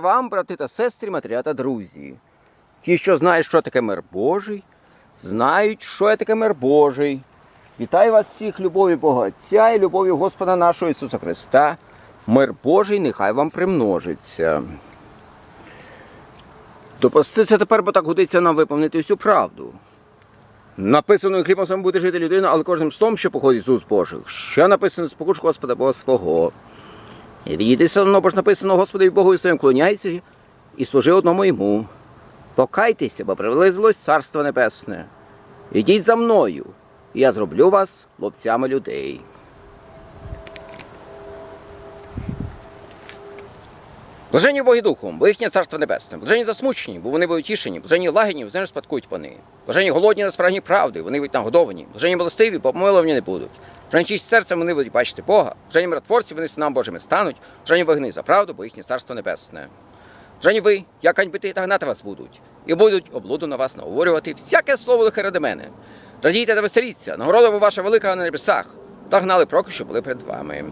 Боже вам, брати та сестри, матеря та друзі. Ті, що знають, що таке мир Божий, знають, що є таке мир Божий. Вітаю вас всіх любові Бога Отця і любові Господа нашого Ісуса Христа. Мир Божий нехай вам примножиться. Допуститься тепер, бо так годиться нам виповнити всю правду. Написано, хлібом сам буде жити людина, але кожним словом, що походить з уст Божих. Що написано, спокуш Господа Бога свого. І відійдися, воно бо ж написано, Господи Богу своїм клоняйся і служи одному йому. Покайтеся, бо приблизилось Царство Небесне. Ідіть за мною, і я зроблю вас ловцями людей. Блажені Боги Духом, бо їхнє царство небесне. Блажені засмучені, бо вони будуть тішені. Блажені лагідні, бо ними спадкують вони. Блажені голодні на спрагні правди, вони будуть нагодовані. Блажені милостиві, бо помиловані не будуть. Чисть серцем вони будуть бачити Бога. Блажені миротворці, вони синам Божими стануть. Блажені вогни за правду, бо їхнє царство небесне. Блажені ви, як ганьбити та гнати вас будуть, і будуть облуду на вас наговорювати всяке слово лихе ради мене. Радійте та веселіться, нагорода бо ваша велика на небесах, та гнали проки, що були перед вами.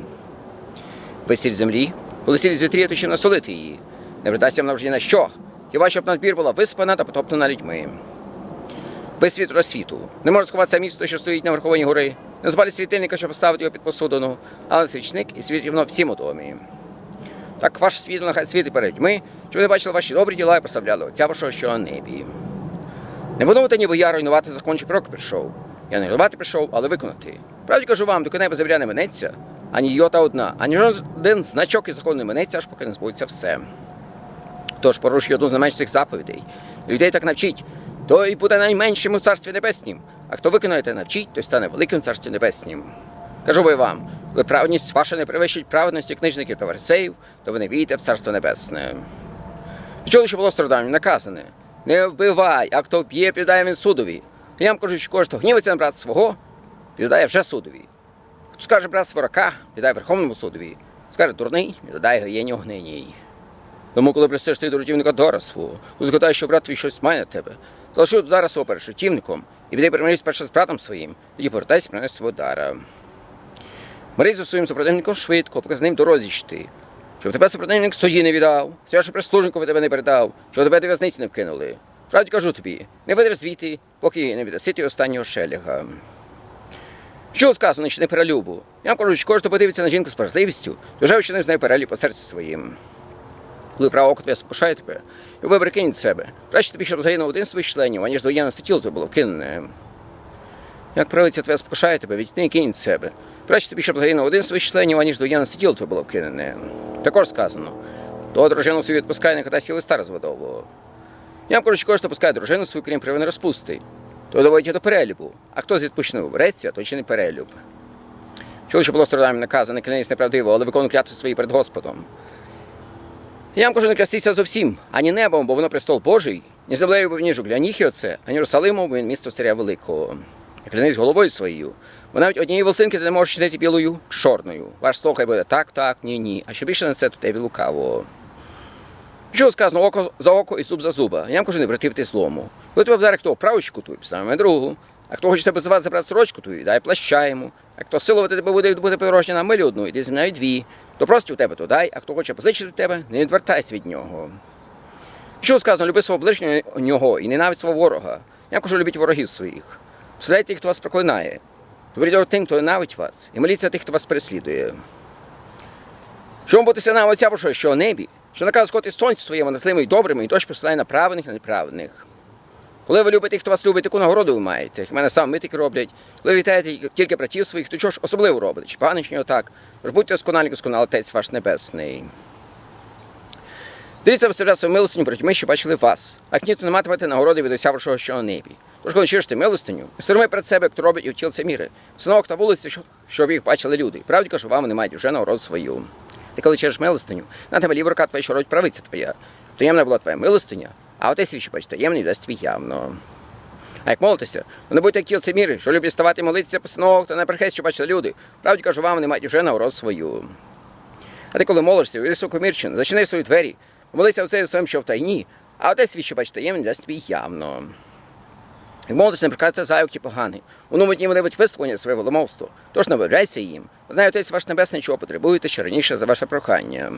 Ви сіль землі, коли сіль звітріє, то ще насолити її. Не вертайся вона вже на що, хіба щоб надбір була виспана та потоптана людьми. Ви світ світу. Не може сховатися місто, що стоїть на верховині гори, не збалі світильника, щоб поставити його під посудину, але свічник і світ рівно всім у. Так ваш світло нехай світить перед людьми, щоб вони бачили ваші добрі діла і прославляли Отця вашого, що на небі. Не подумайте, ніби я руйнувати закон чи пророк прийшов. Я не руйнувати прийшов, але виконати. Правді кажу вам, доки небо земля не минеться, ані йота одна, ані жоден значок і закон не минеться, аж поки не збудеться все. Тож порушуй одну з найменших заповідей. Людей так навчіть, той буде найменшим у царстві небеснім, а хто виконає те навчить, той стане великим у царстві небеснім. Кажу би вам, коли праведність ваша не перевищить праведності книжників та фарисеїв, то ви не війдете в царство небесне. І чули, що було стражданням наказане. Не вбивай, а хто вб'є, піддає він судові. Я вам кажу, що кожен, хто гнівиться на брата свого, піддає вже судові. Хто скаже брат сворока, піддає Верховному судові. Скаже дурний, віддає гієні огненій. Тому, коли пристаєш ти до рятівника свого, коли що брат твій щось має на тебе, залиши удара свого перед рятівником, і піди примирись перше з братом своїм, тоді повертайся принес свого дара. Мирись зі своїм супротивником швидко, поки з ним дорозі йти. Щоб тебе супротивник судді не віддав, свяше прислужникові тебе не передав, щоб тебе до в'язниці не вкинули. Правді кажу тобі, не видер звідти, поки не віддаси ти останнього шеліга. Що сказано, що не перелюбу? Я вам кажу, що кожен, подивиться на жінку з справедливістю, вже вчинив з нею перелюб по серці своїм. Коли право око твоє спошає тебе, і вибір кинь себе. Краще тобі, щоб загинув один з твоїх членів, аніж до тіло твоє було вкинене. Як правиця твоя спошає тебе, відтни від себе. Краще тобі, щоб загинув один з твоїх членів, аніж до тіло твоє було вкинене. Також сказано, то дружину свою відпускає, не сіли стар з. Я вам кажу, кожен, хто пускає дружину свою, крім привини розпусти, то доводить до перелюбу, а хто з відпущеного береться, то чи не перелюб. Чули, що було стражданням наказане, клянись неправдиво, але виконуй клятву свої перед Господом. Я вам кажу, не клястися зовсім, ані небом, бо воно престол Божий, ні землею, бо ніж для них оце, ані Єрусалимом, бо він місто царя великого. Клянись головою своєю, бо навіть однієї волсинки ти не можеш чинити білою чорною. Ваш стол хай буде так, так, ні, ні. А що більше на це, то тебе лукаво. Що сказано око за око і зуб за зуба. Я вам кажу, не бративти злому. Коли тебе вдарить хто праву щеку твою, саме другу. А хто хоче тебе звати забрати сорочку твою, дай плаща йому. А хто силувати тебе буде відбути подорожня на милю одну, іди зі мною дві. Хто прості у тебе, то дай, а хто хоче позичити в тебе, не відвертайся від нього. Що сказано, люби свого ближнього і ненавидь свого ворога. Я кажу, любіть ворогів своїх. Вселяйте тих, хто вас проклинає. Говоріть тим, хто ненавидить вас, і моліться тих, хто вас переслідує. Що бути сина Отця Божого, що у небі, що наказ скоти сонце своєму наслими і добрими, і дощ посилає на праведних і на неправедних. Коли ви любите тих, хто вас любить, таку нагороду ви маєте, як мене сам митики роблять. Коли вітаєте тільки братів своїх, то чого ж особливо робите? Чи отак? Тож будьте досконалі, досконали Отець ваш Небесний. Дивіться, виставляти свою милостиню проти ми, що бачили вас, а кніто не матимете нагороди від Отця вашого, що на небі. Тож, коли чуєте милостиню, не сороми перед себе, як то робить і втіл це міри. Синок та вулиці, що- щоб їх бачили люди. Правді кажу, вам не мають вже нагороду свою. Ти коли чуєш милостиню, на тебе ліва рука твоя, що робить правиця твоя. Таємна була твоя милостиня, а отець свій, що бачить, таємний дасть тобі явно. А як молитеся, то не будьте як це міри, що люблять ставати молитися по синок та на прихест, що бачили люди. Правді кажу, вам не мають вже нагороду свою. А ти коли молишся, і високомірчин, зачини свої двері, помолися оцею своїм, що в тайні, а отець свій, що бачить, таємний дасть тобі явно. Як молитися, не приказуйте зайвки погані. У новому дні вони будуть висловлення своє голомовство. Тож не виявляйся їм. Знає отець ваш небесний, чого потребуєте ще раніше за ваше прохання.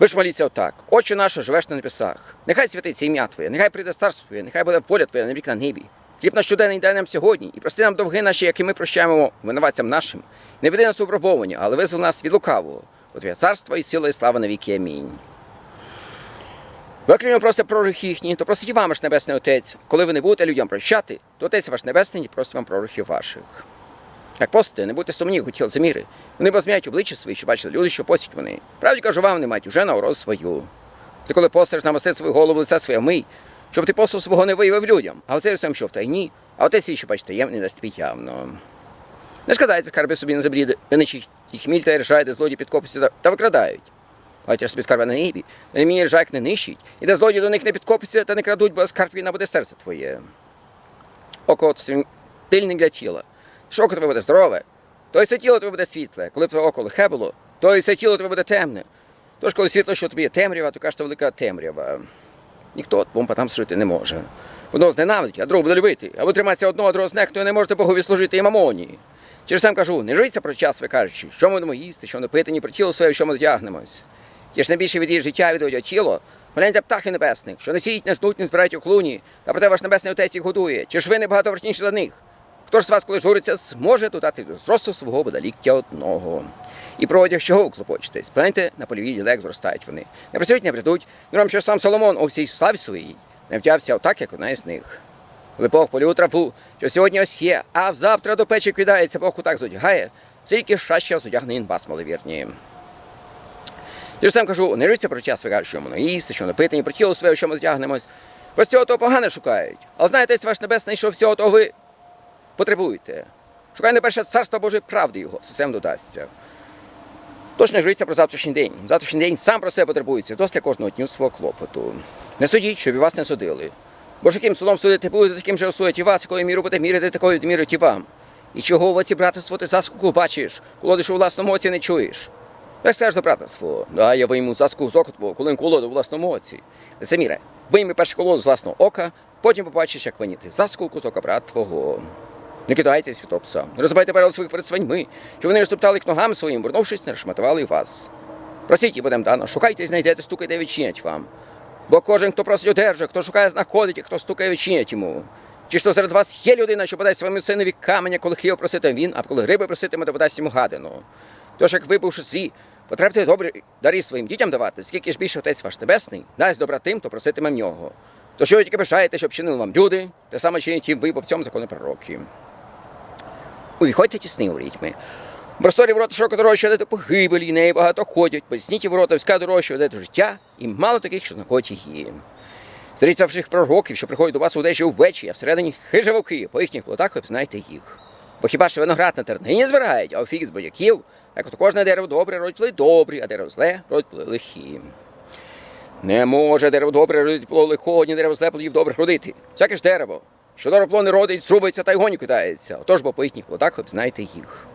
Ви ж моліться отак. Отче наш, живеш на небесах. Нехай святиться ім'я Твоє, нехай прийде царство Твоє, нехай буде воля Твоя на вік на небі. Хліб наш щоденний дай нам сьогодні, і прости нам довги наші, які ми прощаємо винуватцям нашим. Не веди нас у випробовування, але визвол нас від лукавого. Бо Твоє царство і сила, і слава на віки. Амінь. Ви окрім його просите про їхні, то просить вам ваш Небесний Отець. Коли ви не будете людям прощати, то Отець ваш Небесний просить вам про гріхи ваших. Як постите, не будьте сумні, хотіли за міри. Вони позміють обличчя свої, що бачили люди, що постять вони. Правді кажу вам, не мають уже на свою. Ти коли постиш намасти свою голову, лице своє мий, щоб ти послу свого не виявив людям, а оце сам що в тайні, а отець свій, що бачите, ємний дасть тобі явно. Не складайте скарби собі на де нечі і хміль та ржає, де злодії підкопуються та викрадають. Ж собі скарби на небі, де мені ржак не нищить, і де злодії до них не підкопуються та не крадуть, бо скарб він буде серце твоє. Око тильник для тіла. Що око твоє буде здорове, то і все тіло твоє буде світле. Коли б твоє око лихе було, то і все тіло твоє буде темне. Тож, коли світло, що тобі є темрява, то кажете велика темрява. Ніхто помпа там служити не може. Одного зненавидить, а другого буде любити. А ви одного, а другого знехтує, не можете Богові служити і мамоні. Через сам кажу, не житься про час, ви кажучи, що ми будемо їсти, що не пити, ні про тіло своє, що ми одягнемось. Ті ж найбільше від її життя відводять тіло, гляньте птахи небесних, що не сіють, не жнуть, не збирають у клуні, та проте ваш небесний отець їх годує. Чи ж ви не багато за них? Хто ж з вас, коли журиться, зможе додати до зросту свого буде одного? І про одяг чого уклопочитесь? Погляньте, на полівій ділек зростають вони. Не працюють, не придуть. Ну, що сам Соломон у всій славі своїй не втявся отак, як одна із них. Бог полю траву, що сьогодні ось є, а завтра до печі кидається, Бог отак зодягає, тільки щастя зодягне він вас, маловірні. Я ж сам кажу, не риться про час, ви кажуть, що ми їсти, що не пити, ні про тіло своє, що ми зодягнемось. Про цього того погане шукають. Але знаєте, ваш небесний, що всього того ви потребуєте. Шукай найперше царство Божої правди його, все додасться. Тож не журіться про завтрашній день. Завтрашній день сам про себе потребується, досить для кожного дню свого клопоту. Не судіть, щоб і вас не судили. Бо ж яким судом судити будете, таким же осудять і вас, якою міру буде міряти, такою відмірять і вам. І чого в оці братерство ти заскоку бачиш, колодиш у власному оці не чуєш? Так скажеш до брата свого, да я вийму заску з ока твого, коли колоду у власному оці. Лицеміре, вийми перше колоду з власного ока, потім побачиш, як виніти заскулку з ока брат твого. Не кидайтесь від пса, не розбайте перед своїх перед свиньми, що вони розтоптали к ногам своїм, вернувшись, не розшматували вас. Просіть і будем дано, шукайте і знайдете, стукайте, відчинять вам. Бо кожен, хто просить, одержує, хто шукає, знаходить, і хто стукає, відчинять йому. Чи що серед вас є людина, що подасть своєму синові каменя, коли хліб просити він, а коли гриби проситиме, то подасть йому гадину. Тож, як випивши свій, потребуйте добрі дарі своїм дітям давати, скільки ж більше отець ваш небесний, дасть добра тим, хто проситиме в нього. То що ви тільки бажаєте, щоб чинили вам люди, те саме чинять і ви по цьому закону пророків. Увіходьте тісни у рітьми. Просторі ворота широко дорога, що веде до погибелі, неї багато ходять, поясніті ворота, вська дорога, що веде до життя, і мало таких, що знаходять її. Зріться всіх пророків, що приходять до вас у дежі ввечері, а всередині хижа вовки, по їхніх плодах ви знаєте їх. Бо хіба що виноград на тернині збирають, а у фіг з бодяків, так от кожне дерево добре родить плоди добрі, а дерево зле родить плоди лихі. Не може дерево добре родити плод лихого, ні дерево зле плодів добре родити. Всяке ж дерево, що не родить, зрубиться та й гоні кидається. Отож, бо по їхніх плодах ви знаєте їх.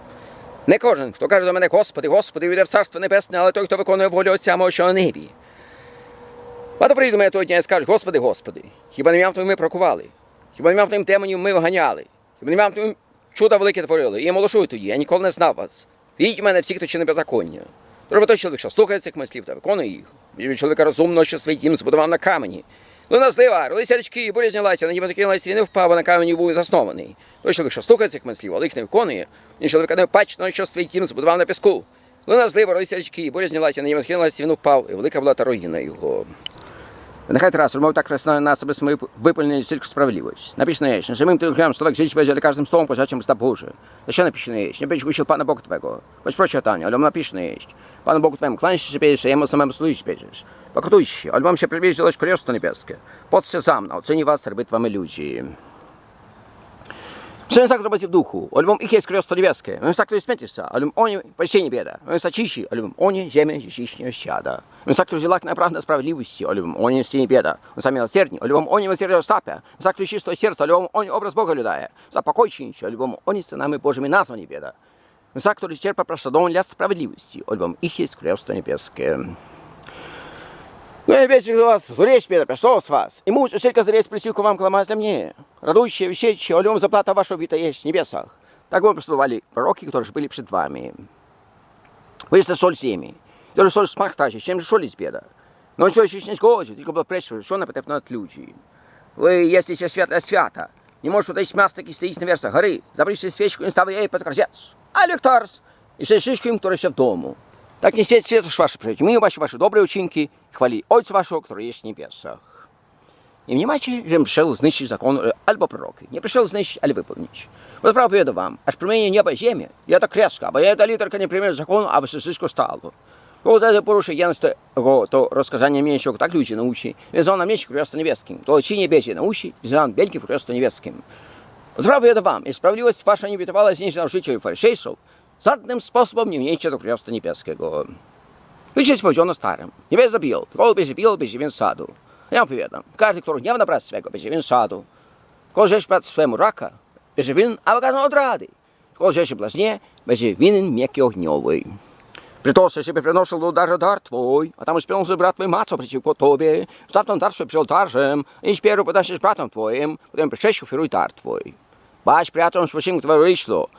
Не кожен, хто каже до мене, Господи, Господи, йде в царство небесне, але той, хто виконує волю Отця мого, що на небі. Багато прийду мене того дня і скажуть, Господи, Господи, хіба не м'ям Твоїм ми прокували? Хіба не м'ям Твоїм демонів ми вганяли? Хіба не м'ям Твоїм чуда велике творили? І я молошую тоді, я ніколи не знав вас. Віть мене всі, хто чинить беззаконня. Треба той чоловік, що слухає цих мислів та виконує їх. Чоловіка розумного, що свій дім збудував на камені. Луна злива, ролися річки, буря знялася, на нім накинулася і не впав, а на камені був заснований. Той чоловік, що слухає цих мислів, але їх не виконує, він чоловіка неопачного, що свій дім збудував на піску. Луна злива, ролися річки, буря знялася, на нім накинулася, він впав, і велика була та руїна його. Нехай Тарас, мов так красно на себе ми випальнили тільки справедливость. Написано є, że мим tym chlebem człowiek żyć będzie, ale każdym słowem pożaczym sta Boże. To się napisane jeść, nie będziesz usił Pana Boga Twego. Choć proszę Tania, ale napisane jeść. Panu Bogu Twemu kłań się bierzesz, a jemu samemu służyć bierzesz. Pokutujcie się, ale mam się przywieźć Królestwo Niebieskie. Podście za mną, oceni was serbytwami ludzi. Все так робить в духу, альбом їх є Крólestwo Niebieskie. Він так смітиться, альбом они спасение біда. Він сачіші, альбом они земля жищищня щада. Він так жилак на правда справедливости, альбом они всі не біда. Він самі милосердні, альбом они милосердие Остапя. Він так чистое серце, альбом они образ Бога людає. За покойчинче, альбом они сынами Божими названі біда. Він так, который черпа простодом для справедливости, альбом их есть Крólestwo Niebieskie. Ну, я весь вас, зуречь, Петр, пришел с вас. И муж, шелька зрец присил к вам кломать для мне. Радующие, вещающие, олем заплата вашего вита есть в небесах. Так вам прослывали пророки, которые же были пред вами. Вы же соль семьи. To są smachtacie, czym szolić bieda. No coś się nie zgodzi, tylko było prečo, що напевно от ludzi. Ви єстеся свята свята. Не можеш odejść miasta, jakie стоїть на версах гори. Забріться свічку і стави її під корзець. А ліхтарс. І ще шишким, który się w domu. Tak nie świeć światło wasze przyjaciół. Miłuj wasze dobre uczynki. Ojca waszego, który jest w niebiesach. Nie mniemajcie, że przyszedł zniszczyć zakon e, albo proroki. Nie przyszedł zniszczyć, ale wypełnić. Bo prawo powiedzę wam, aż promienie nieba i ziemi, ja ta kreska, bo ja ta literka nie przyjmie zakonu, aby się wszystko stało. Kogo za poruszy jednego to rozkazanie mięsią, tak ludzie nauczy, więc on na mieście królestwo niebieskim. To ci niebiesie nauczy, więc on wielkim królestwo niebieskim. Sprawa powiedzę wam, i sprawiedliwość wasza nie wytywała znieść na życie faryszejszów, żadnym sposobem nie mniejcie do królestwa niebieskiego. Życie spędzono starym. Nie będzie zabijał. Król będzie bijał, będzie więc sadu. Ja opowiadam. Każdy, który nie ma na dobra swego, będzie więc sadu. Kto rzeź przed swemu raka, będzie winien, a wykazano od rady. Kto rzeź blasznie, będzie winien mieki ogniowej. Przytoszę siebie przenoszę do darza dar twój, a tam śpią się brat twój maco przeciwko tobie. Staw ten dar swój przed ołtarzem i śpieru podasiesz bratom twoim, potem przecież ofiaruj dar twój. Baś priatom swoim, które wyszło,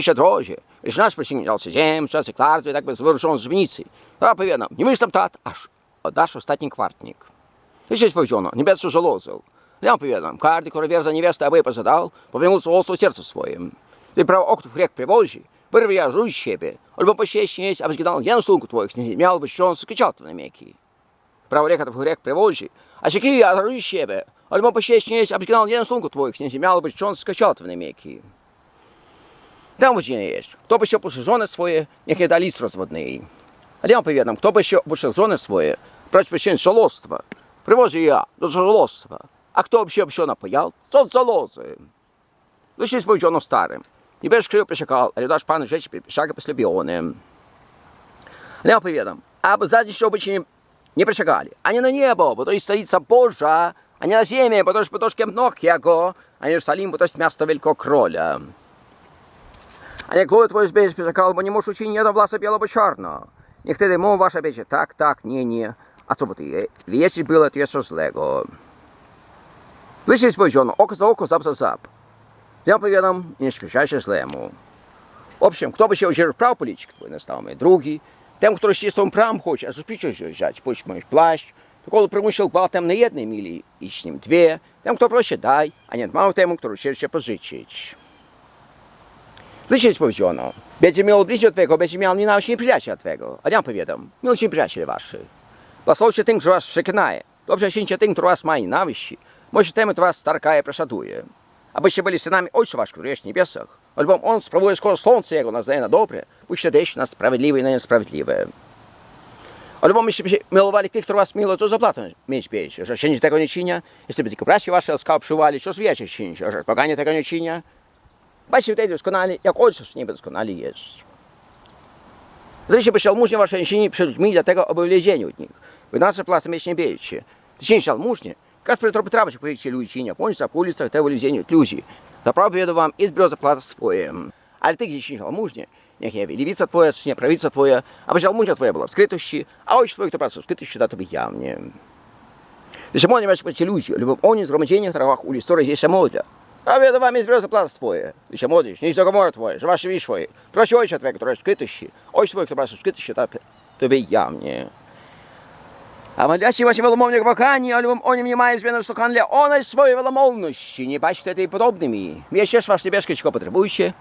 ще дрожжі, і ж наш спасіння дался зем, час і кларство, і так без вирушен з вниці. А повідом, не мислам тат, аж отдаш остатній квартник. Ти щось powiedziano, небесу żelozą. Ja opowiadam, każdy, który wierza niewiastę, aby позадал, powinien złosło sercu swoim. Ty prawo októw rek привозі, вирвия руй siebie, albo посещність, аби згадав я на слугу твоїх, не мав би що скачати на м'які. Право река в грек привозі, а сякі я руй siebie, albo посещність, аби згадав я на слугу твоїх, не мав би що скачати на м'які. Там ось не є. Хто би ще пушив жони своє, niech nie da list rozwodний. Ale ja opowiadam, kto by się opuszczał żony swoje, brać przyczyn żalostwa, przywozi ja do żalostwa. A kto by się się napojał, to od zalozy. Лише jest powiedziano starym. Nie będziesz krył przesiakał, ale dasz Panu rzeczy przesiakę poslebionym. Ale ja opowiadam, aby za dziś by ci nie, nie przesiakali, ani na niebo, bo to jest stolica Boża, ani na ziemię, bo to jest potoczkiem nóg Jego, a Jerusalim, bo to jest miasto Wielkiego Króla. A jak głowę twoje zbierzesz przesiakał, bo nie możesz uczynić jedno włosy bielo, bo czarno. Niech wtedy mowa wasza będzie tak, tak, nie, nie. A co by ty, jeśli było to jeszcze złego. Лише jest powiedziano, oko za oko, zap za zap. Ja opowiadam, nie śpieszaj się zlemu. W общем, kto by się udzielił praw polityki, to nastałmy drugi. Tym, który się z tą prawem chce, a zupicie się wziąć, pójść mój płaszcz, to koło przymusił gwałtem na jednej mili, i z nim dwie. Tym, kto prosi daj, a nie mało temu, który chciał się pożyczyć. Jest powiedziano, będzie miał bliźnia twego, będzie miał nienawiść nieprzyjaciela twego. A ja powiadam, miłci przyjaciele waszych. Błogosławcie tym, który was przeklinає. Dobrze czyńcie tym, który was ma nienawiści. Może temu, kto was starkaje, przeszaduje. Abyście byli synami Ojca Waszego, który jest w niebiesach. Albowiem On sprawuje skoro słońce Jego nas daje na dobre, pójście też na sprawiedliwe i na niesprawiedliwe. Albowiem myście się milowali tych, którzy was milują, to zapłatę mieć będziecie. Że czynicie tego nie czynia, jeśli by tylko braci wasze łaskaw przywołali, co wiecie czynić, że poganie tego nie czynia, Бачите, doskonali, jak Ojciec w niebie doskonali jest. Zresztą by szalmużnie wasze czyni przed ludźmi, dlatego wlezieni od nich. Wy nasze plasy mieć nie będziecie. Ty czyni szalmużnie, Каспер Тропетравич поїхали лічення, пончиться по вулицях та вилізіння від люзі. За правду вам і зброю заплата своє. Але ти гдічні жалмужні, niech nie lewica twoja, czy nie prawica twoja, aby żałmunia twoja była w skrytości, a ojciec twój, kto pracuje w skrytości, da tobie jawnie. Że może mieć ci ludzie, lub oni zgromadzenie, które u listory jest moda. A wiadomo, wam jest zbiorę zaplata swoje. Że młodzież, nie jest komora twoje, że wasze wisz twoje. Prosi ojca twojego, który jest w skrytości. Ojciec twój, kto pracuje w skrytości, da tobie jawnie. A молящі ваші веломовні кохані, альбом они не мають зміну стакан для оної своєї веломовності. Не бачите те і подобними. Я ще ж ваш небешкочко потребуючи.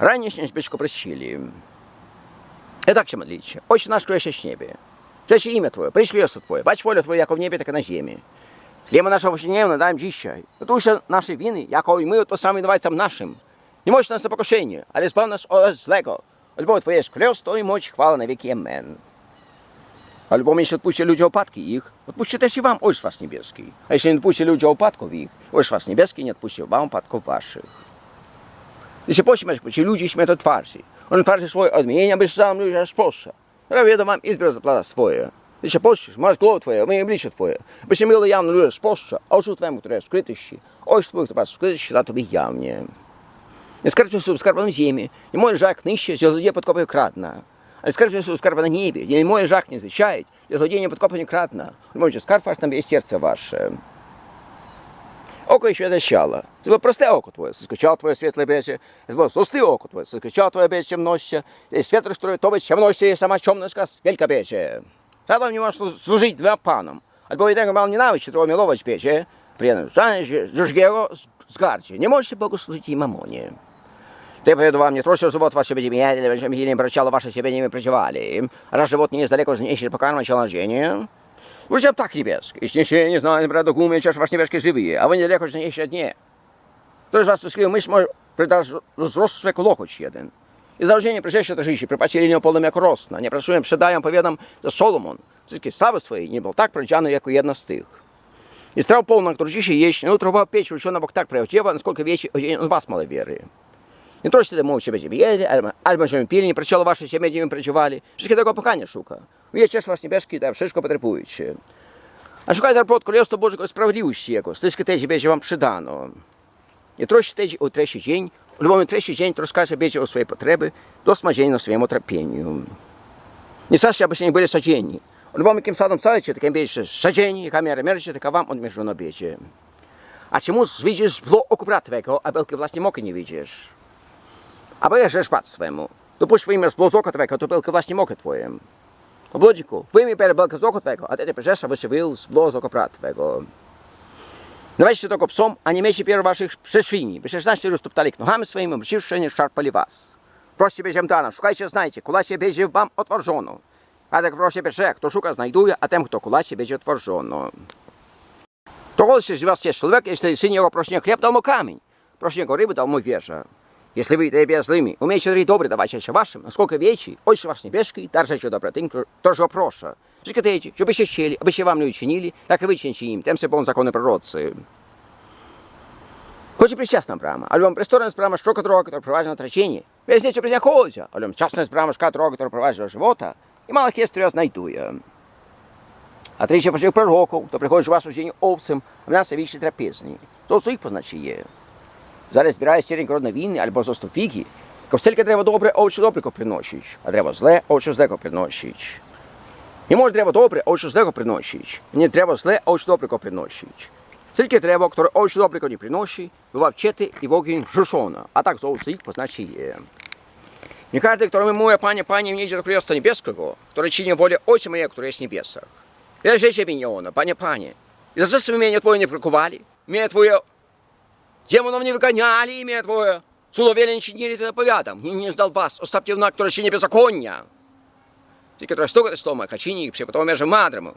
Ранішнє небешко прощили. І так ще моліться. Отче наш, що в небі. Честь ім'я Твоє, прийшлося Твоє, бач воля Твоя, як в небі, так і на землі. Хліба нашого повсякденного дай нам dzisiaj. Тому що наші вини, яко і ми відписаємо винуватцям нашим. Не можеш нас на покушення, але збав нас от злego. Альбо Твоє ж кресто і моч, хвала на віки. Амен. Albo jeśli odpuśćcie ludzie opadki ich, odpuśćcie też i wam Ojciec was niebieski. A jeśli nie odpuśćcie ludzie opadków ich, Ojciec was niebieski nie odpuści wam opadków waszych. Jeśli pośmiać ci ludzie śmieją twarzy, on twarzy swoje odmienienia, byś sam ludzie aż posza. Prawie do wam izbra zaplata swoje. Jeśli pościsz, masz głowę twoje, moje oblicze twoje, byś nie mieli jawno ludzie z posza, a oczu twojemu, które jest skrytości, Ojciec twój, który was w skrytości, da tobie jawnie. Nie skarbcie sobie skarb na ziemi, nie możesz jak niszcie, że ludzie podkopy kradną. Ale skarb jest skarb na niebie. Nie moje żak nie zwyciężać. Ja złodziej nie podkopę nie kradnę. Możecie skarb wasz tam jest serce wasze. Око ще дещало. Це було просте око твоє, скачав твоє світле бече. Це було сусте око твоє, скачав твоє бече темноще. І світло, що то бече темноще, і сама темноска, велька бече. Треба не можеш служити двом панам. Альбо йдемо мав ненавичі, того мілович бече. Приємно, знаєш, жужгєго згарче. Не можете Богу служити і мамоні. Ты поведал мне трое живот ваше бедемья, вашим гилем прочало ваше себе не проживали. Раз живот не издалеко знищили пока начало рождения. Лучше б так, небеск. И ще не знаю, брат, документ, час ваш небески живые, а вы недалеко ж не ще дні. Тож вас сказав, ми ж може придаш зросту як локоть jeden. I założenie przyszedł życie, przypatrzyli nie polem jak rosna. Nie pracuję, przedają, powiadam, że Solomon, wszystkie stawy swoje, nie był tak powiedziany, jako jedna z tych. I strał pełna, który dzisiaj jeść, no trwał pięć, że ona Bóg tak prawdziwa, naskолько wiecie, on was мало віри. Не то, що мовче będzie wiedzieli, albo, albo że pili, nie прочало wasze się będzie працювали. Wszystkie tego pokania szuka. Wie, ciesz was niebieski, da wszystko potrzebujecie. A szukajcie pod Królestwo Bożego sprawiedliwości Jego. Wszystkie te będzie wam przydano. Nie troszczy też o trzeci dzień, любому trzeci dzień troszkę będzie o swoje potrzeby, do smażenia swojemu trapieniu. Nie zawsze, abyście nie byli sadzieni. Любому яким садом садите, таким більше саджені, яка міра мерче, така вам одміжено б'єте. А чому widzisz zło oku bratwego, a belki własnie moki nie widzisz? A bo jeżesz pat swemu, to puść wyjmę zło z oka twego, to belki właśnie mokę twojem. Po blodziku, wyjmij per belkę z oka twego, a ty przecież, aby się wyjął zło z oka bratwego. Давайте tylko psom, a nie miejcie pier waszych przeszwini, by 16 już tuptali nohami swoimi, obróciwszy nie szarpali was. Proście będzie dana, szukajcie, znajcie, kulacie będzie wam otworzono. A tak proszę pierwsze, kto szuka, znajduje, a tym, kto kulacie, będzie otworzono. To chodźcie z was jest człowiek, jeśli syn jego prosi chleb, dał mu kamień. Prosi jego ryby, dał mu wieżę. Jeśli wy te złymi, umiecie robić dobre, dawajcie się waszym, naskолько wiecie, ojcze wasz niebieski, darzycie dobre tym, kto go proszę. Życzcie, Żeby się chcieli, aby się wam nie uczynili, jak i wy czynicie im, tym sobie on zakony prorocy. Хоч і причасна брама, але вам присторна брама широка дорога, яка проваджена на трачення. Весь не через ходя, але вам частна брама шка дорога, яка проваджена живота, і мало хестря знайдує. А тричі почав пророков, то приходить вас учені овцем, а в нас вічі трапезні. То своїх позначає. Зараз збирає сіренько родна війни, або зосту фіги, Ковстільки треба добре, овочі добре приносить, а треба зле, овочі зле приносить. Не може треба добре, овочі зле приносить. Не треба зле, овочі добре приносить. Тільки треба, które ojcu dobrego nie przynosi, bywa wcięty i w ogień wrzucona, a tak zołcy ich poznacie. Nie każdy, który mówi, Panie, Panie, nie idzie do Królestwa Niebieskiego, który czyni wolę Ojca mojego, który jest w niebiesach. Ja że Ciebie nie ono, Panie, Panie. I za co mnie Twoje nie prikowali? Mnie Twoje демонов не выгоняли, имя Твое. Судовели не чинили, Ты заповядам. Не, не сдал вас, оставьте вна, который чинит беззакония. Тільки треба стукати стома, качині, все, потім меже мадрому.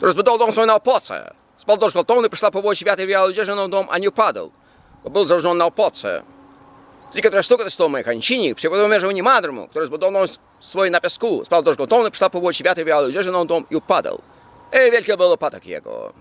То розбудов дом свой на опоце. Спал до школтовны, пришла по вочи вятый вял, удержан дом, а не упадал. Был заражен на опоце. Тільки треба стукати стома, качині, все, потім меже не мадрому, который розбудов дом свой на песку. Спал до школтовны, пришла по вочи вятый вял, удержан дом и упадал. Ей, великий был опадок его.